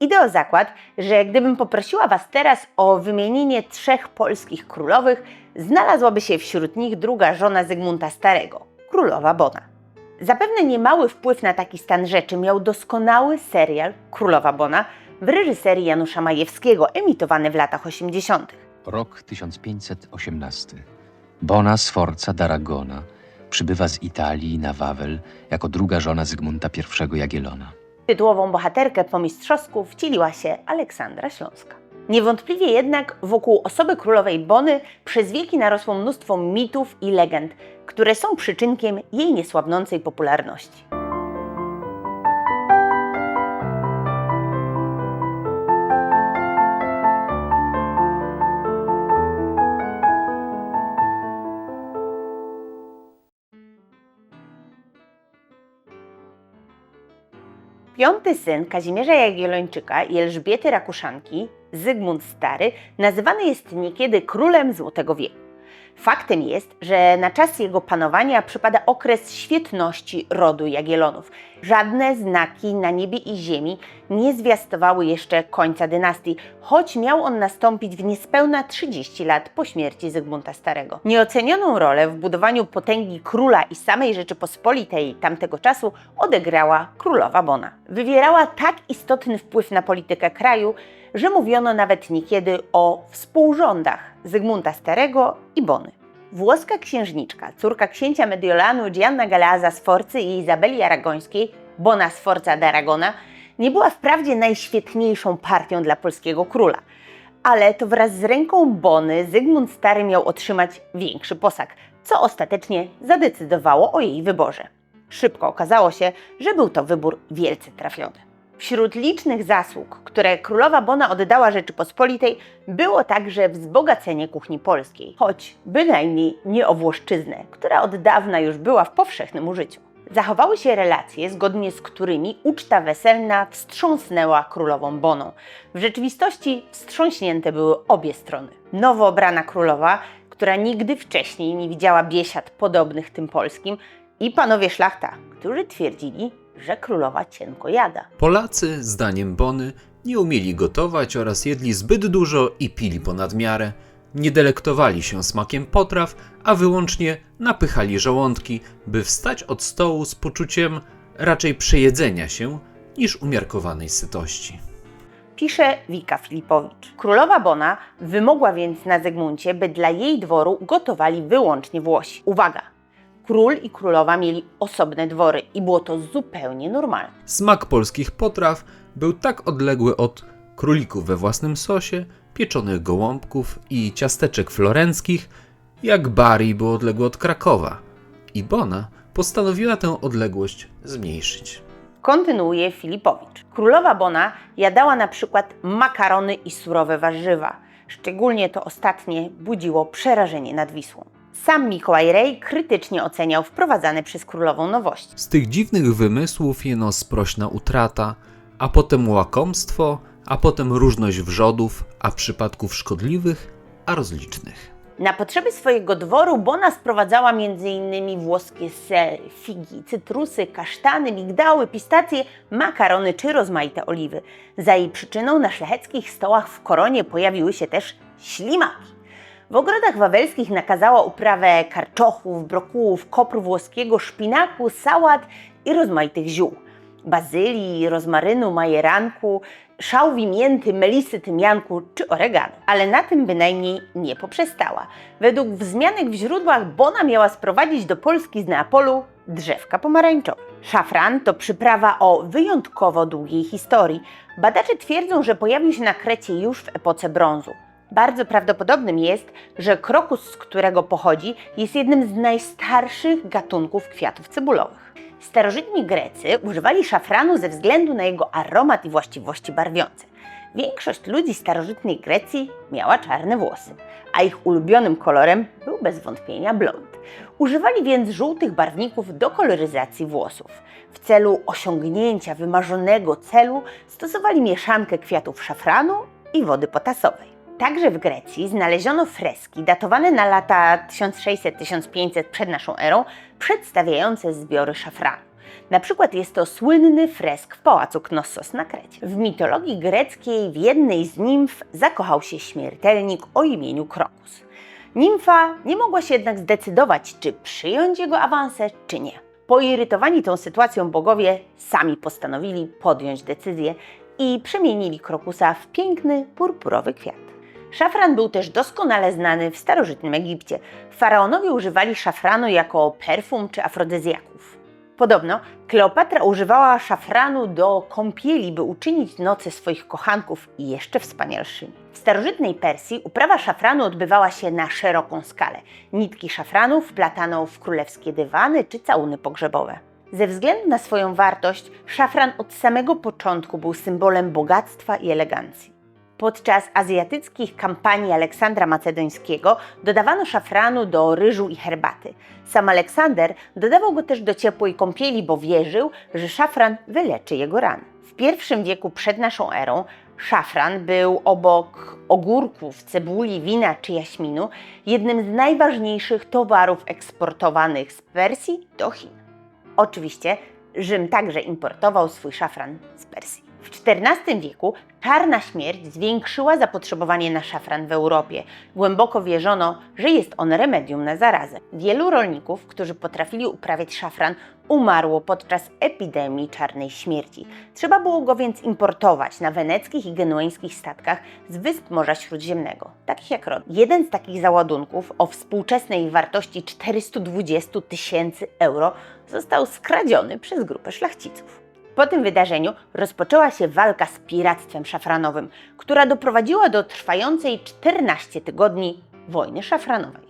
Idę o zakład, że gdybym poprosiła Was teraz o wymienienie trzech polskich królowych, znalazłaby się wśród nich druga żona Zygmunta Starego, królowa Bona. Zapewne niemały wpływ na taki stan rzeczy miał doskonały serial Królowa Bona w reżyserii Janusza Majewskiego, emitowany w latach 80. Rok 1518. Bona Sforza d'Aragona przybywa z Italii na Wawel jako druga żona Zygmunta I Jagiellona. Tytułową bohaterkę po mistrzowsku wcieliła się Aleksandra Śląska. Niewątpliwie jednak wokół osoby królowej Bony przez wieki narosło mnóstwo mitów i legend, które są przyczynkiem jej niesłabnącej popularności. Piąty syn Kazimierza Jagiellończyka i Elżbiety Rakuszanki, Zygmunt Stary, nazywany jest niekiedy królem Złotego Wieku. Faktem jest, że na czas jego panowania przypada okres świetności rodu Jagiellonów. Żadne znaki na niebie i ziemi nie zwiastowały jeszcze końca dynastii, choć miał on nastąpić w niespełna 30 lat po śmierci Zygmunta Starego. Nieocenioną rolę w budowaniu potęgi króla i samej Rzeczypospolitej tamtego czasu odegrała królowa Bona. Wywierała tak istotny wpływ na politykę kraju, że mówiono nawet niekiedy o współrządach Zygmunta Starego i Bony. Włoska księżniczka, córka księcia Mediolanu Gianna Galeazza Sforcy i Izabeli Aragońskiej, Bona Sforza d'Aragona, nie była wprawdzie najświetniejszą partią dla polskiego króla. Ale to wraz z ręką Bony Zygmunt Stary miał otrzymać większy posag, co ostatecznie zadecydowało o jej wyborze. Szybko okazało się, że był to wybór wielce trafiony. Wśród licznych zasług, które królowa Bona oddała Rzeczypospolitej, było także wzbogacenie kuchni polskiej, choć bynajmniej nie o włoszczyznę, która od dawna już była w powszechnym użyciu. Zachowały się relacje, zgodnie z którymi uczta weselna wstrząsnęła królową Boną. W rzeczywistości wstrząśnięte były obie strony. Nowo obrana królowa, która nigdy wcześniej nie widziała biesiad podobnych tym polskim, i panowie szlachta, którzy twierdzili, że królowa cienko jada. Polacy, zdaniem Bony, nie umieli gotować oraz jedli zbyt dużo i pili ponad miarę. Nie delektowali się smakiem potraw, a wyłącznie napychali żołądki, by wstać od stołu z poczuciem raczej przejedzenia się niż umiarkowanej sytości. Pisze Wika Filipowicz. Królowa Bona wymogła więc na Zygmuncie, by dla jej dworu gotowali wyłącznie Włosi. Uwaga! Król i królowa mieli osobne dwory i było to zupełnie normalne. Smak polskich potraw był tak odległy od królików we własnym sosie, pieczonych gołąbków i ciasteczek florenckich, jak Bari był odległy od Krakowa. I Bona postanowiła tę odległość zmniejszyć. Kontynuuje Filipowicz. Królowa Bona jadała na przykład makarony i surowe warzywa. Szczególnie to ostatnie budziło przerażenie nad Wisłą. Sam Mikołaj Rej krytycznie oceniał wprowadzane przez królową nowości. Z tych dziwnych wymysłów jeno sprośna utrata, a potem łakomstwo, a potem różność wrzodów, a przypadków szkodliwych, a rozlicznych. Na potrzeby swojego dworu Bona sprowadzała m.in. włoskie sery, figi, cytrusy, kasztany, migdały, pistacje, makarony czy rozmaite oliwy. Za jej przyczyną na szlacheckich stołach w koronie pojawiły się też ślimaki. W ogrodach wawelskich nakazała uprawę karczochów, brokułów, kopru włoskiego, szpinaku, sałat i rozmaitych ziół. Bazylii, rozmarynu, majeranku, szałwi, mięty, melisy, tymianku czy oregano. Ale na tym bynajmniej nie poprzestała. Według wzmianek w źródłach Bona miała sprowadzić do Polski z Neapolu drzewka pomarańczowe. Szafran to przyprawa o wyjątkowo długiej historii. Badacze twierdzą, że pojawił się na Krecie już w epoce brązu. Bardzo prawdopodobnym jest, że krokus, z którego pochodzi, jest jednym z najstarszych gatunków kwiatów cebulowych. Starożytni Grecy używali szafranu ze względu na jego aromat i właściwości barwiące. Większość ludzi starożytnej Grecji miała czarne włosy, a ich ulubionym kolorem był bez wątpienia blond. Używali więc żółtych barwników do koloryzacji włosów. W celu osiągnięcia wymarzonego celu stosowali mieszankę kwiatów szafranu i wody potasowej. Także w Grecji znaleziono freski datowane na lata 1600-1500 przed naszą erą, przedstawiające zbiory szafranu. Na przykład jest to słynny fresk w pałacu Knossos na Krecie. W mitologii greckiej w jednej z nimf zakochał się śmiertelnik o imieniu Krokus. Nimfa nie mogła się jednak zdecydować, czy przyjąć jego awansę, czy nie. Poirytowani tą sytuacją bogowie sami postanowili podjąć decyzję i przemienili krokusa w piękny, purpurowy kwiat. Szafran był też doskonale znany w starożytnym Egipcie. Faraonowie używali szafranu jako perfum czy afrodyzjaków. Podobno Kleopatra używała szafranu do kąpieli, by uczynić noce swoich kochanków jeszcze wspanialszymi. W starożytnej Persji uprawa szafranu odbywała się na szeroką skalę. Nitki szafranu wplatano w królewskie dywany czy całuny pogrzebowe. Ze względu na swoją wartość, szafran od samego początku był symbolem bogactwa i elegancji. Podczas azjatyckich kampanii Aleksandra Macedońskiego dodawano szafranu do ryżu i herbaty. Sam Aleksander dodawał go też do ciepłej kąpieli, bo wierzył, że szafran wyleczy jego rany. W pierwszym wieku przed naszą erą szafran był obok ogórków, cebuli, wina czy jaśminu jednym z najważniejszych towarów eksportowanych z Persji do Chin. Oczywiście Rzym także importował swój szafran z Persji. W XIV wieku czarna śmierć zwiększyła zapotrzebowanie na szafran w Europie. Głęboko wierzono, że jest on remedium na zarazę. Wielu rolników, którzy potrafili uprawiać szafran, umarło podczas epidemii czarnej śmierci. Trzeba było go więc importować na weneckich i genueńskich statkach z wysp Morza Śródziemnego, takich jak Rod. Jeden z takich załadunków o współczesnej wartości 420 tysięcy euro został skradziony przez grupę szlachciców. Po tym wydarzeniu rozpoczęła się walka z piractwem szafranowym, która doprowadziła do trwającej 14 tygodni wojny szafranowej.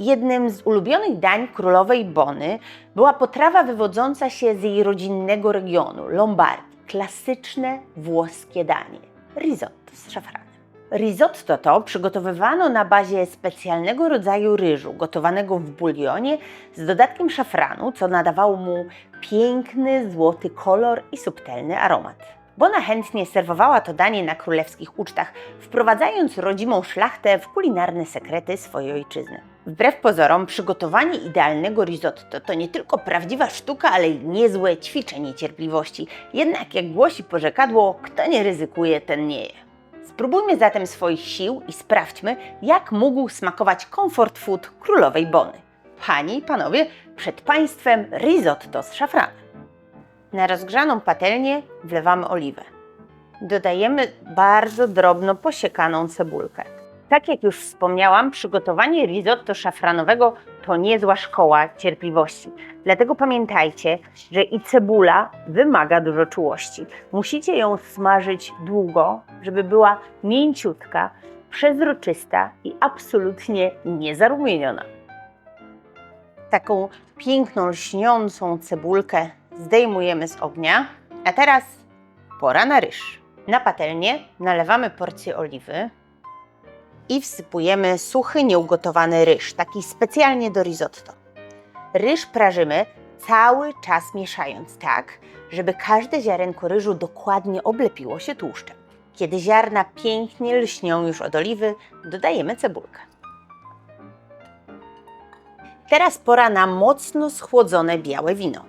Jednym z ulubionych dań królowej Bony była potrawa wywodząca się z jej rodzinnego regionu Lombardii, klasyczne włoskie danie risotto z szafranem. Risotto to przygotowywano na bazie specjalnego rodzaju ryżu, gotowanego w bulionie z dodatkiem szafranu, co nadawało mu piękny, złoty kolor i subtelny aromat. Bona chętnie serwowała to danie na królewskich ucztach, wprowadzając rodzimą szlachtę w kulinarne sekrety swojej ojczyzny. Wbrew pozorom, przygotowanie idealnego risotto to nie tylko prawdziwa sztuka, ale i niezłe ćwiczenie cierpliwości. Jednak, jak głosi porzekadło, kto nie ryzykuje, ten nie je. Spróbujmy zatem swoich sił i sprawdźmy, jak mógł smakować comfort food królowej Bony. Panie i panowie, przed Państwem risotto z szafranem. Na rozgrzaną patelnię wlewamy oliwę. Dodajemy bardzo drobno posiekaną cebulkę. Tak jak już wspomniałam, przygotowanie risotto szafranowego to niezła szkoła cierpliwości. Dlatego pamiętajcie, że i cebula wymaga dużo czułości. Musicie ją smażyć długo, żeby była mięciutka, przezroczysta i absolutnie niezarumieniona. Taką piękną, lśniącą cebulkę zdejmujemy z ognia. A teraz pora na ryż. Na patelnię nalewamy porcję oliwy i wsypujemy suchy, nieugotowany ryż, taki specjalnie do risotto. Ryż prażymy cały czas mieszając tak, żeby każde ziarenko ryżu dokładnie oblepiło się tłuszczem. Kiedy ziarna pięknie lśnią już od oliwy, dodajemy cebulkę. Teraz pora na mocno schłodzone białe wino.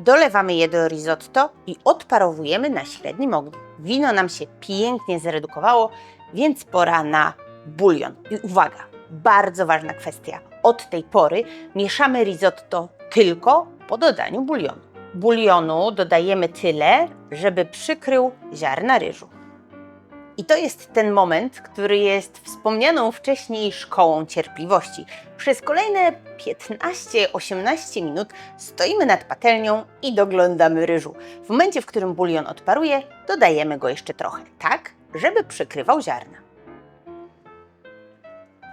Dolewamy je do risotto i odparowujemy na średnim ogniu. Wino nam się pięknie zredukowało, więc pora na bulion. I uwaga, bardzo ważna kwestia. Od tej pory mieszamy risotto tylko po dodaniu bulionu. Bulionu dodajemy tyle, żeby przykrył ziarna ryżu. I to jest ten moment, który jest wspomnianą wcześniej szkołą cierpliwości. Przez kolejne 15-18 minut stoimy nad patelnią i doglądamy ryżu. W momencie, w którym bulion odparuje, dodajemy go jeszcze trochę, tak, żeby przykrywał ziarna.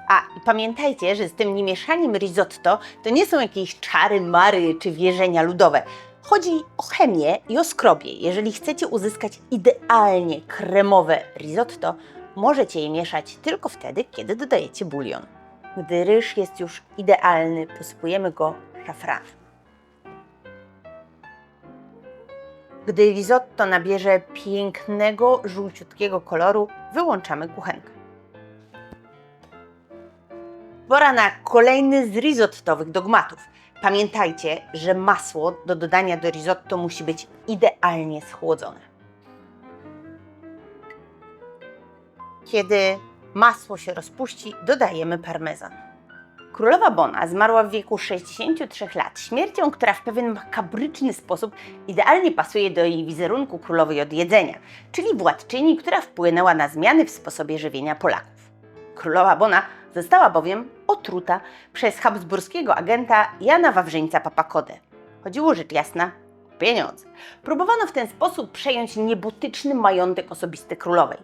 A i pamiętajcie, że z tym niemieszaniem risotto to nie są jakieś czary, mary czy wierzenia ludowe. Chodzi o chemię i o skrobie. Jeżeli chcecie uzyskać idealnie kremowe risotto, możecie je mieszać tylko wtedy, kiedy dodajecie bulion. Gdy ryż jest już idealny, posypujemy go szafranem. Gdy risotto nabierze pięknego, żółciutkiego koloru, wyłączamy kuchenkę. pora na kolejny z risottowych dogmatów. Pamiętajcie, że masło do dodania do risotto musi być idealnie schłodzone. Kiedy masło się rozpuści, dodajemy parmezan. Królowa Bona zmarła w wieku 63 lat, śmiercią, która w pewien makabryczny sposób idealnie pasuje do jej wizerunku królowej od jedzenia, czyli władczyni, która wpłynęła na zmiany w sposobie żywienia Polaków. Królowa Bona została bowiem otruta przez habsburskiego agenta Jana Wawrzyńca Papakodę. Chodziło rzecz jasna o pieniądze. Próbowano w ten sposób przejąć niebotyczny majątek osobisty królowej.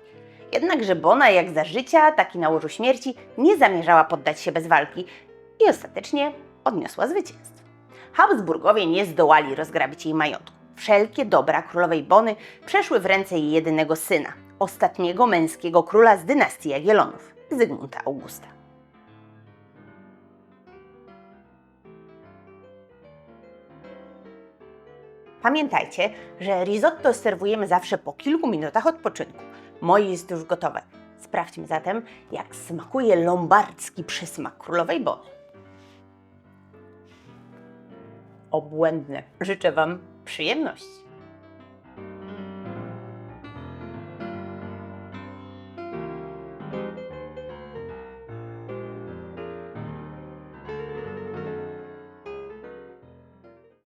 Jednakże Bona, jak za życia, tak i na łożu śmierci, nie zamierzała poddać się bez walki i ostatecznie odniosła zwycięstwo. Habsburgowie nie zdołali rozgrabić jej majątku. Wszelkie dobra królowej Bony przeszły w ręce jej jedynego syna, ostatniego męskiego króla z dynastii Jagiellonów, Zygmunta Augusta. Pamiętajcie, że risotto serwujemy zawsze po kilku minutach odpoczynku. Moje jest już gotowe. Sprawdźmy zatem, jak smakuje lombardzki przysmak królowej Bony. Obłędne. Życzę Wam przyjemności.